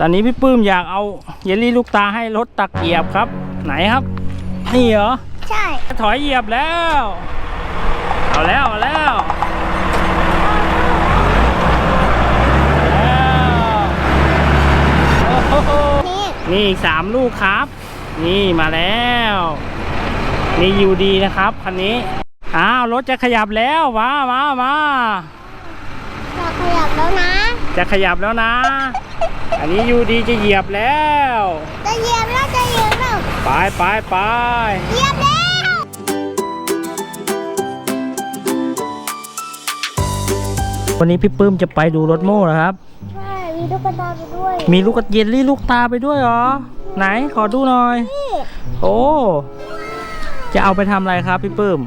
ตอนนี้พี่ปื้มอยากเอาเยลลี่ลูกตาให้รถตักเหยียบครับ ไหนครับ นี่เหรอ ใช่ ถอยเหยียบแล้ว เอาแล้วเอาแล้วแล้วโอ้โหนี่นี่อีกสามลูกครับ นี่มาแล้ว นี่อยู่ดีนะครับคันนี้ อ้าวรถจะขยับแล้ว มามามาเราขยับแล้วนะ จะขยับแล้วนะ อันนี้อยู่ดีจะเหยียบแล้ว จะเหยียบแล้วจะเหยียบแล้วไปไปไปเหยียบแล้ววันนี้พี่ปื้มจะไปดูรถโม่นะครับ ใช่ มีตุ๊กตาไปด้วย มีลูกกระเยลลี่ลูกตาไปด้วยเหรอ ไหนขอดูหน่อยนี่โอ้ จะเอาไปทำอะไรครับพี่ปื้ม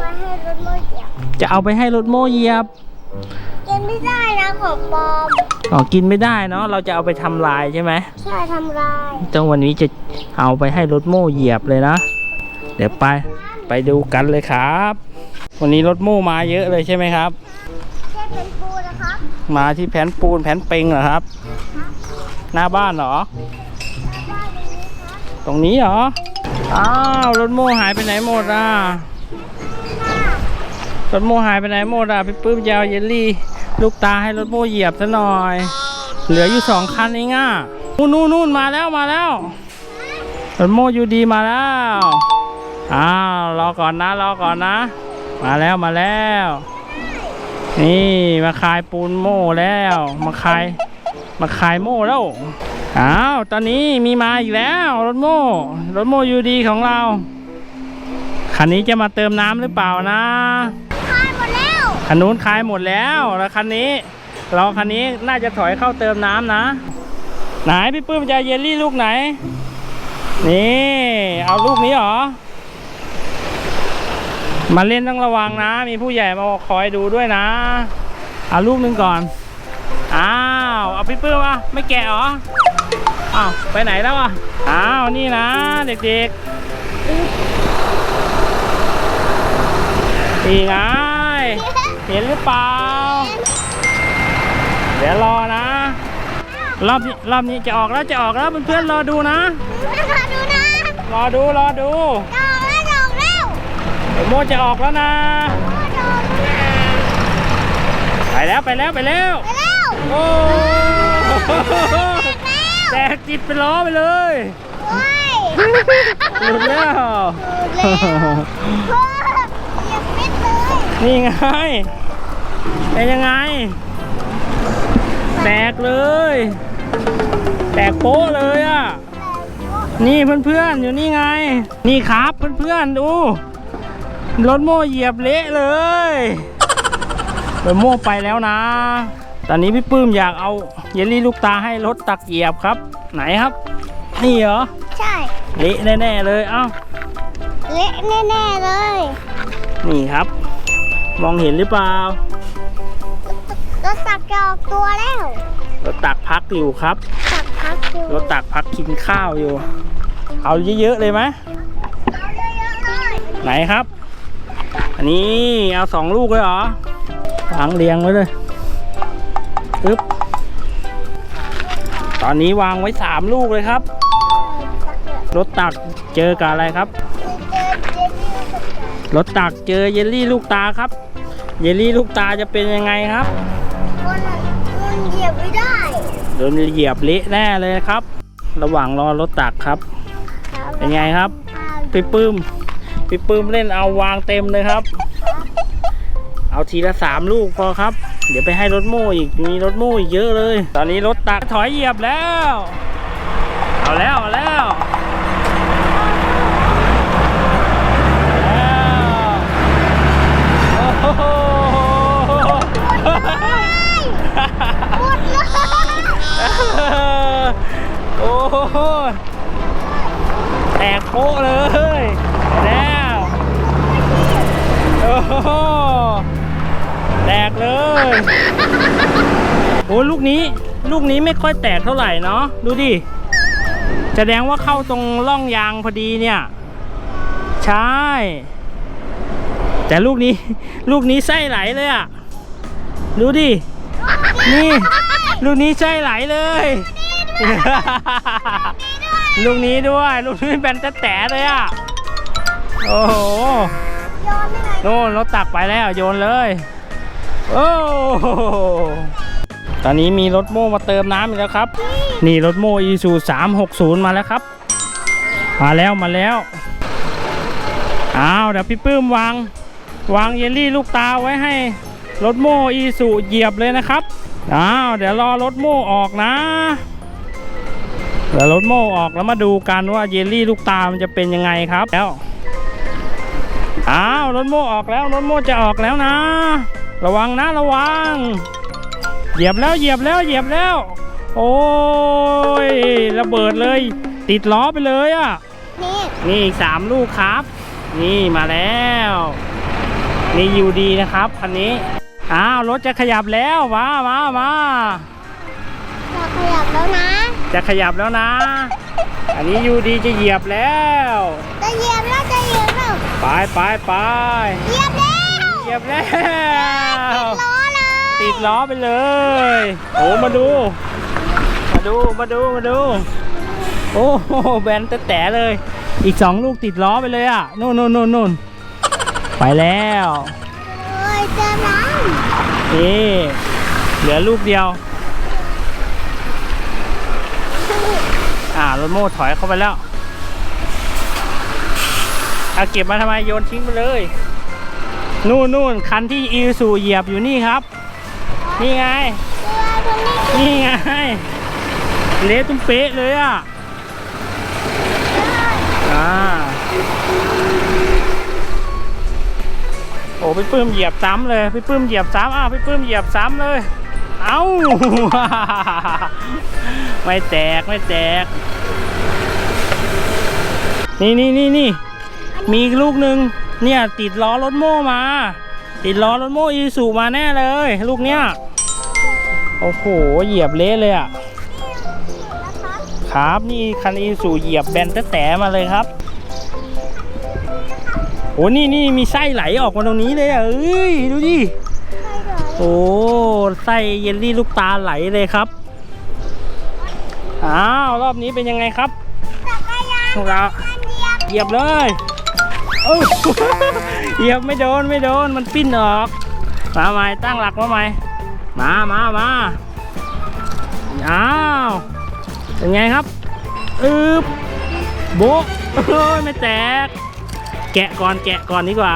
มาให้รถโม่เหยียบจะเอาไปให้รถโม่เหยียบ กินไม่ได้นะของปลอมอ๋อกินไม่ได้เนาะเราจะเอาไปทำลายใช่ไหมใช่ทำลายจังวันนี้จะเอาไปให้รถโม่เหยียบเลยนะ เดี๋ยวไปไปดูกันเลยครับ วันนี้รถโม่มาเยอะเลยใช่ไหมครับแค่เป็นปูนะครับมาที่แผ่นปูนแผ่นเปงเหรอครับ หน้าบ้านเหรอ บ้านนี้ครับตรงนี้เหรอ อ้าวรถโม่หายไปไหนหมดอะ รถโม่หายไปไหนหมดอะพี่ปื้มยาวเยลลี่ ลูกตาให้รถโมเหยียบซะหน่อย เหลืออยู่สองคันเองอะนู่นนู่นนู่นมาแล้วมาแล้วรถโมอยู่ดีมาแล้วอ้าวรอก่อนนะรอก่อนนะ มาแล้วมาแล้ว นี่มาคายปูนโม่แล้ว มาคายมาคายโม่แล้วอ้าวตอนนี้มีมาอีกแล้วรถโม่รถโม่ยูดีของเราคันนี้จะมาเติมน้ำหรือเปล่านะ คันนู้นคายหมดแล้ว แล้วคันนี้ เราคันนี้น่าจะถอยเข้าเติมน้ำนะ ไหนพี่ปื้มจะเยลลี่ลูกไหน นี่ เอาลูกนี้เหรอ มาเล่นต้องระวังนะ มีผู้ใหญ่มาคอยดูด้วยนะ เอาลูกหนึ่งก่อน อ้าว เอาพี่ปื้มอะไม่แกะหรอ อ้าว ไปไหนแล้วอะ อ้าว นี่นะ เด็กๆนี่ไง เห็นหรือเปล่า เดี๋ยวรอนะ รอบนี้รอบนี้จะออกแล้วจะออกแล้วเพื่อนๆรอดูนะมาดูนะ รอดูรอดูดอกแล้วดอกแล้วเดี๋ยวโมจะออกแล้วนะดอกแล้วไปแล้วไปแล้วไปแล้วไปแล้วโอ้แตกจิตเป็นล้อไปเลยโอ้ยหลุดแล้วหลุดแล้วเฮ้ยเหยียบมิดเลย นี่ไง เป็นยังไง แตกเลย แตกโป๊ะเลยอะ นี่เพื่อนๆ อยู่นี่ไง นี่ครับเพื่อนๆ ดูรถโม่เหยียบเละเลยรถโม่ไปแล้วนะ ตอนนี้พี่ปื้มอยากเอาเยลลี่ลูกตาให้รถตักเหยียบครับ ไหนครับ นี่เหรอ ใช่ เละแน่ๆเลย เอ้า เละแน่ๆเลย นี่ครับ มองเห็นหรือเปล่ารถตักจะออกตัวแล้วรถตักพักอยู่ครับตักพักอยู่รถตักพักกินข้าวอยู่ เอาเยอะๆเลยไหมเอาเยอะๆเลยไหนครับ อันนี้เอาสองลูกเลยเหรอวางเรียงไว้เลยปึ๊บตอนนี้วางไว้สามลูกเลยครับรถตักเจอกับอะไรครับรถตักเจอเยลลี่ลูกตาครับ เยลลี่ลูกตาจะเป็นยังไงครับมันมันเหยียบไม่ได้โดนเหยียบเละแน่เลยครับ ระหว่างรอรถตักครับ เป็นไงครับพี่ปื้มพี่ปื้มเล่นเอาวางเต็มเลยครับ เอาทีละสามลูกพอครับ เดี๋ยวไปให้รถโม่อีกมีรถโม่อีกเยอะเลย ตอนนี้รถตักถอยเหยียบแล้ว เอาแล้วเอาแล้ว แตกเลย โอ้ลูกนี้ ลูกนี้ไม่ค่อยแตกเท่าไหร่เนาะ ดูดิ แสดงว่าเข้าตรงร่องยางพอดีเนี่ย ใช่ แต่ลูกนี้ ลูกนี้ไส้ไหลเลยอะดูดิ นี่ ลูกนี้ไส้ไหลเลยดูลูกนี้ด้วย ลูกนี้แบนแต่แต่เลยอะโอ้โห โยนได้ไงโน่นรถตักไปแล้วโยนเลย โอ้โหตอนนี้มีรถโม่มาเติมน้ำอีกแล้วครับ นี่รถโม่อีซู360มาแล้วครับ มาแล้วมาแล้วอ้าวเดี๋ยวพี่ปื้มวาง วางเยลลี่ลูกตาไว้ให้รถโม่อีซูเหยียบเลยนะครับอ้าวเดี๋ยวรอรถโม่ออกนะเดี๋ยวรถโม่ออกแล้วมาดูกันว่าเยลลี่ลูกตามันจะเป็นยังไงครับแล้ว อ้าวรถโม่ออกแล้วรถโม่จะออกแล้วนะ ระวังนะระวัง เหยียบแล้วเหยียบแล้วเหยียบแล้ว โอ้ยระเบิดเลย ติดล้อไปเลยอะนี่นี่อีกสามลูกครับ นี่มาแล้ว นี่อยู่ดีนะครับคันนี้อ้าวรถจะขยับแล้วมามามาเราขยับแล้วนะ จะขยับแล้วนะ อันนี้อยู่ดีจะเหยียบแล้ว จะเหยียบแล้วจะเหยียบแล้ว ไปไปไปเหยียบแล้วเหยียบแล้วล้อเลยติดล้อไปเลย โอ้มาดู มาดูมาดูมาดู โอ้โหแบนแต่แต่เลย อีกสองลูกติดล้อไปเลยอะนู่นนู่นนู่นนู่นไปแล้วโอ้ยเจอน้นี่เหลือลูกเดียวำอ่ารถโม่ถอยเข้าไปแล้ว เอาเก็บมาทำไมโยนทิ้งไปเลย นู่นนู่นคันที่อีซูเหยียบอยู่นี่ครับ นี่ไงนี้นี่ไง เละตุ้มเป๊ะเลยอะอ่าโอ้พี่ปื้มเหยียบซ้ำเลยพี่ปื้มเหยียบซ้ำอ้าวพี่ปื้มเหยียบซ้ำเลย เอ้า ไม่แตกไม่แตก นี่นี่นี่นี่ มีอีกลูกหนึ่งเนี่ยติดล้อรถโม่มา ติดล้อรถโม่อีซูมาแน่เลย ลูกเนี้ยโอ้โหเหยียบเละเลยอะครับนี่คันอีซูเหยียบแบนแต่แต่มาเลยครับโอ้นี่นี่มีไส้ไหลออกมาตรงนี้เลยอะเอ้ยดูดิโอ้ไส้เยลลี่ลูกตาไหลเลยครับอ้าวรอบนี้เป็นยังไงครับจักรยานพวกเรามันเหยียบเหยียบเลย เอ้ยเหยียบไม่โดนไม่โดนมันปิ้นออก มาใหม่ตั้งหลักมาใหม่มามามาอ้าวเป็นไงครับอึบโบะโอ้ยไม่แตก แกะก่อนแกะก่อนดีกว่า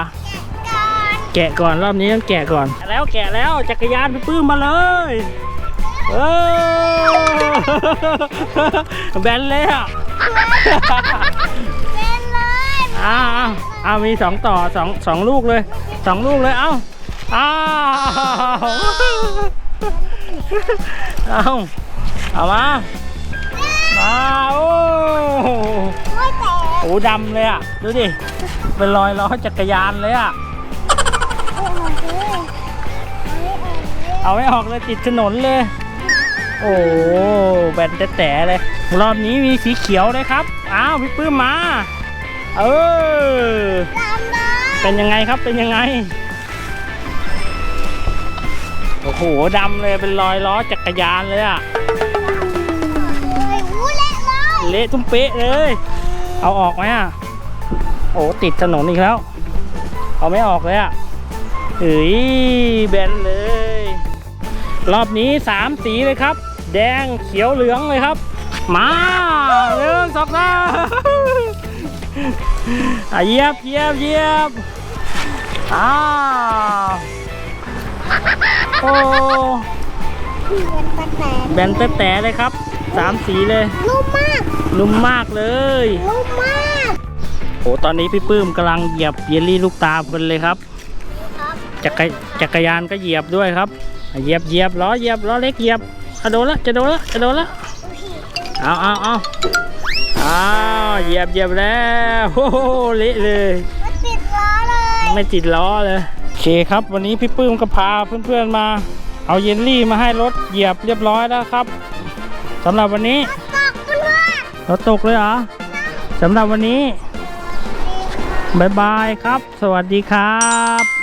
ก่อนแกะก่อนรอบนี้ต้องแกะก่อนแกะแล้วแกะแล้วจักรยานพี่ปื้มมาเลยเออแบนเลยอะเป็นเลยอ้าว อ้าวอ้าวมีสองต่อสองสองลูกเลยสองลูกเลยเอ้าอ้าวเอาเอามามาโอ้ไม่แตกโหดำเลยอะ ดูดิ เป็นรอยล้อจักรยานเลยอะโอ้โหเลยเอาไม่ออกเลยติดถนนเลย โอ้แบนแต่ๆเลย รอบนี้มีสีเขียวเลยครับ อ้าว พี่ปื้มมา เออดำเลยเป็นยังไงครับ เป็นยังไง โอ้โหดำเลยเป็นรอยล้อจักรยานเลยอะโอ้ยหูเละเลยเละตุ้มเป๊ะเลย เอาออกไหมอะโอ้ติดถนนอีกแล้ว เอาไม่ออกเลยอะเฮ้ยแบนเลย รอบนี้สามสีเลยครับ แดงเขียวเหลืองเลยครับ มาเรื่องสองสาม อะเหยียบเหยียบเหยียบอ้าวโอ้เป็นตะแตกแบนแต่แต่เลยครับสามสีเลย นุ่มมาก นุ่มมากเลยนุ่มมากโอ้ตอนนี้พี่ปื้มกำลังเหยียบเยลลี่ลูกตาเพลินเลยครับครับจักรจักรยานก็เหยียบด้วยครับเหยียบเหยียบล้อเหยียบล้อเล็กเหยียบอะโดนละจะโดนละจะโดนละเอาเอาเอาเอาเหยียบเหยียบแล้วโอ้โหเละเลย มันติดล้อเลยไม่ติดล้อเลยโอเคครับ วันนี้พี่ปื้มก็พาเพื่อนๆมา เอาเยลลี่มาให้รถเหยียบเรียบร้อยแล้วครับสำหรับวันนี้ตอกเพื่อนรถตกเลยเหรอสำหรับวันนี้บายบายครับ สวัสดีครับ